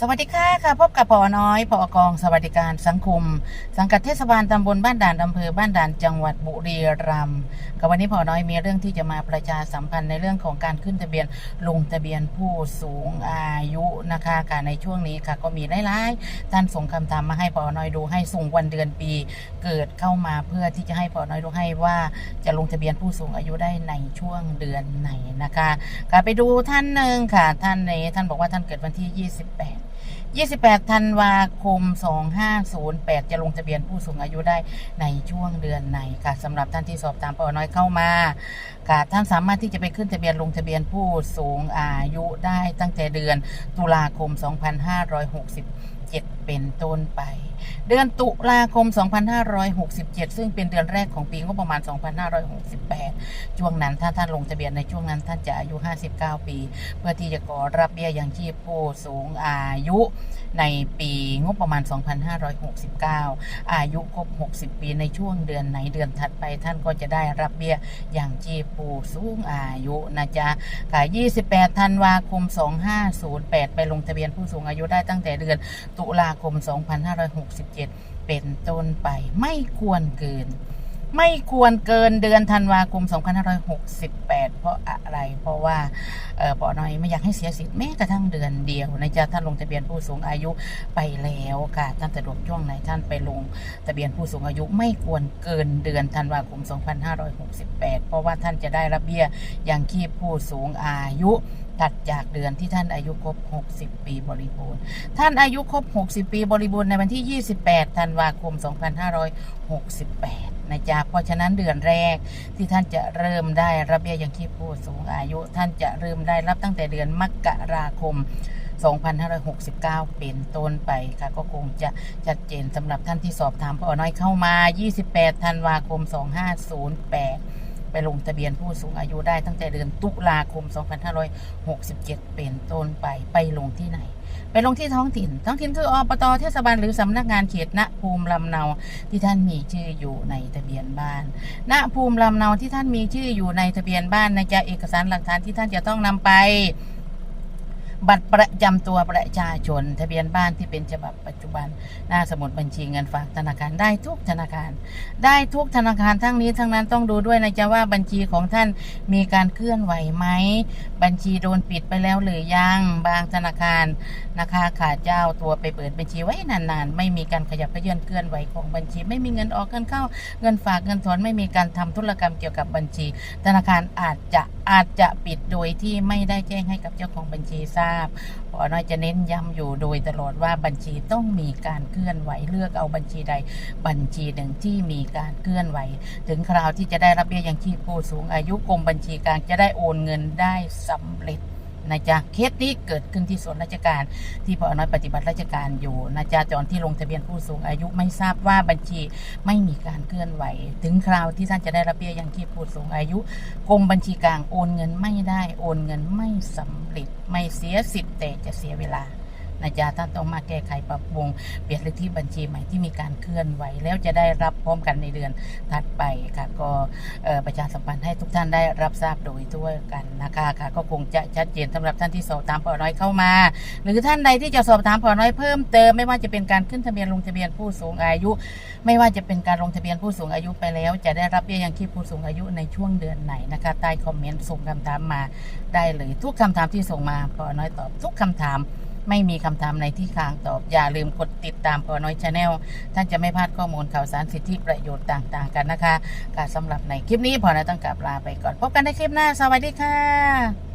สวัสดีค่ะค่ะพบกับปอน้อยปอกองสวัสดิการสังคม สังกัดเทศบาลตำบลบ้านด่านอำเภอบ้านด่านจังหวัดบุรีรัมย์กับวันนี้ปอน้อยมีเรื่องที่จะมาประชาสัมพันธ์ในเรื่องของการขึ้นทะเบียนลงทะเบียนผู้สูงอายุนะคะค่ะในช่วงนี้ค่ะก็มีหลายๆท่านส่งคำถามมาให้ปอน้อยดูให้ส่งวันเดือนปี เกิดเข้ามาเพื่อที่จะให้ปอน้อยดูให้ว่าจะลงทะเบียนผู้สูงอายุได้ในช่วงเดือนไหนนะคะค่ะไปดูท่านหนึ่งค่ะท่านนี้ท่านบอกว่าท่านเกิดวันที่ 28 28ธันวาคม 2508 จะลงทะเบียนผู้สูงอายุได้ในช่วงเดือนไหนค่ะสำหรับท่านที่สอบถามปอน้อยเข้ามาค่ะท่านสามารถที่จะไปขึ้นทะเบียนลงทะเบียนผู้สูงอายุได้ตั้งแต่เดือนตุลาคม 2567เป็นต้นไป เดือนตุลาคม 2567 ซึ่งเป็นเดือนแรกของปีงบประมาณ 2568 ช่วงนั้นถ้าท่านลงทะเบียนในช่วงนั้นท่านจะอายุ 59 ปี เพื่อที่จะขอรับเบี้ยยังชีพผู้สูงอายุในปีงบประมาณ 2569 อายุครบ 60 ปีในช่วงเดือนไหนเดือนถัดไปท่านก็จะได้รับเบี้ยยังชีพผู้สูงอายุนะจ๊ะค่ะ28 ธันวาคม 2508 ไปลงทะเบียนผู้สูงอายุได้ตั้งแต่เดือนตุุลาคม 2567 เป็นต้นไป ไม่ควรเกิน ไม่ควรเกินเดือนธันวาคม 2568 เพราะอะไร เพราะว่า ปอน้อยไม่อยากให้เสียสิทธิ์แม้กระทั่งเดือนเดียวนะจ๊ะท่านลงทะเบียนผู้สูงอายุไปแล้วค่ะท่านสะดวกช่วงไหนท่านไปลงทะเบียนผู้สูงอายุไม่ควรเกินเดือนธันวาคม 2568 เพราะว่าท่านจะได้รับเบี้ยยังชีพผู้สูงอายุถัดจากเดือนที่ท่านอายุครบ 60 ปีบริบูรณ์ ท่านอายุครบ 60 ปีบริบูรณ์ในวันที่ 28 ธันวาคม 2568 นะจ๊ะเพราะฉะนั้นเดือนแรกที่ท่านจะเริ่มได้รับเบี้ยยังชีพผู้สูงอายุ ท่านจะเริ่มได้รับตั้งแต่เดือนมกราคม 2569 เป็นต้นไปค่ะ ก็คงจะชัดเจนสำหรับท่านที่สอบถามพอน้อยเข้ามา 28 ธันวาคม 2508ไปลงทะเบียนผู้สูงอายุได้ตั้งแต่เดือนตุลาคม 2567 เป็นต้นไป ไปลงที่ไหน ไปลงที่ท้องถิ่น ท้องถิ่นคืออบตเทศบาลหรือสำนักงานเขตณภูมิลำเนาที่ท่านมีชื่ออยู่ในทะเบียนบ้าน ณภูมิลำเนาที่ท่านมีชื่ออยู่ในทะเบียนบ้านนะจ๊ะเอกสารหลักฐานที่ท่านจะต้องนำไป บัตรประจำตัวประชาชน ทะเบียนบ้านที่เป็นฉบับปัจจุบัน หน้าสมุดบัญชีเงินฝากธนาคารได้ทุกธนาคาร ได้ทุกธนาคารทั้งนี้ทั้งนั้นต้องดูด้วยนะจ๊ะว่าบัญชีของท่านมีการเคลื่อนไหวไหม บัญชีโดนปิดไปแล้วหรือยังบางธนาคารนะคะขาดเจ้าตัวไปเปิดบัญชีไว้นานๆ ไม่มีการขยับเขยื่อนเคลื่อนไหวของบัญชี ไม่มีเงินออกเงินเข้า เงินฝากเงินถอนไม่มีการทำธุรกรรมเกี่ยวกับบัญชี ธนาคารอาจจะอาจจะปิดโดยที่ไม่ได้แจ้งให้กับเจ้าของบัญชีทราบพอน้อยจะเน้นย้ำอยู่โดยตลอดว่าบัญชีต้องมีการเคลื่อนไหวเลือกเอาบัญชีใด บัญชีหนึ่งที่มีการเคลื่อนไหว ถึงคราวที่จะได้รับเบี้ยยังชีพผู้สูงอายุกรมบัญชีกลางจะได้โอนเงินได้สำเร็จ นะจ๊ะเคสนี้เกิดขึ้นที่ส่วนราชการ ที่พอน้อยปฏิบัติราชการอยู่นะจ๊ะจอนที่ลงทะเบียนผู้สูงอายุไม่ทราบว่าบัญชีไม่มีการเคลื่อนไหว ถึงคราวที่ท่านจะได้รับเบี้ยยังชีพผู้สูงอายุกรมบัญชีกลางโอนเงินไม่ได้โอนเงินไม่สำเร็จไม่เสียสิทธิ์แต่จะเสียเวลา นะจ๊ะท่านต้องมาแก้ไขปรับปรุงเปลี่ยนเลขที่บัญชีใหม่ที่มีการเคลื่อนไหว แล้วจะได้รับพร้อมกันในเดือนถัดไปค่ะ ก็ประชาสัมพันธ์ให้ทุกท่านได้รับทราบโดยทั่วกันนะคะค่ะ ก็คงจะชัดเจนสำหรับท่านที่สอบถามพอน้อยเข้ามา หรือท่านใดที่จะสอบถามพอน้อยเพิ่มเติมไม่ว่าจะเป็นการขึ้นทะเบียนลงทะเบียนผู้สูงอายุ ไม่ว่าจะเป็นการลงทะเบียนผู้สูงอายุไปแล้ว จะได้รับเบี้ยยังชีพผู้สูงอายุในช่วงเดือนไหนนะคะใต้คอมเมนต์ส่งคำถามมาได้เลยทุกคำถามที่ส่งมาพอน้อยตอบทุกคำถาม ไม่มีคำถามในที่ค้างตอบ อย่าลืมกดติดตามพอน้อยชาแนลท่านจะไม่พลาดข้อมูลข่าวสารสิทธิประโยชน์ต่างๆกันนะคะการสำหรับในคลิปนี้พอน้อยต้องกลับลาไปก่อน พบกันในคลิปหน้า สวัสดีค่ะ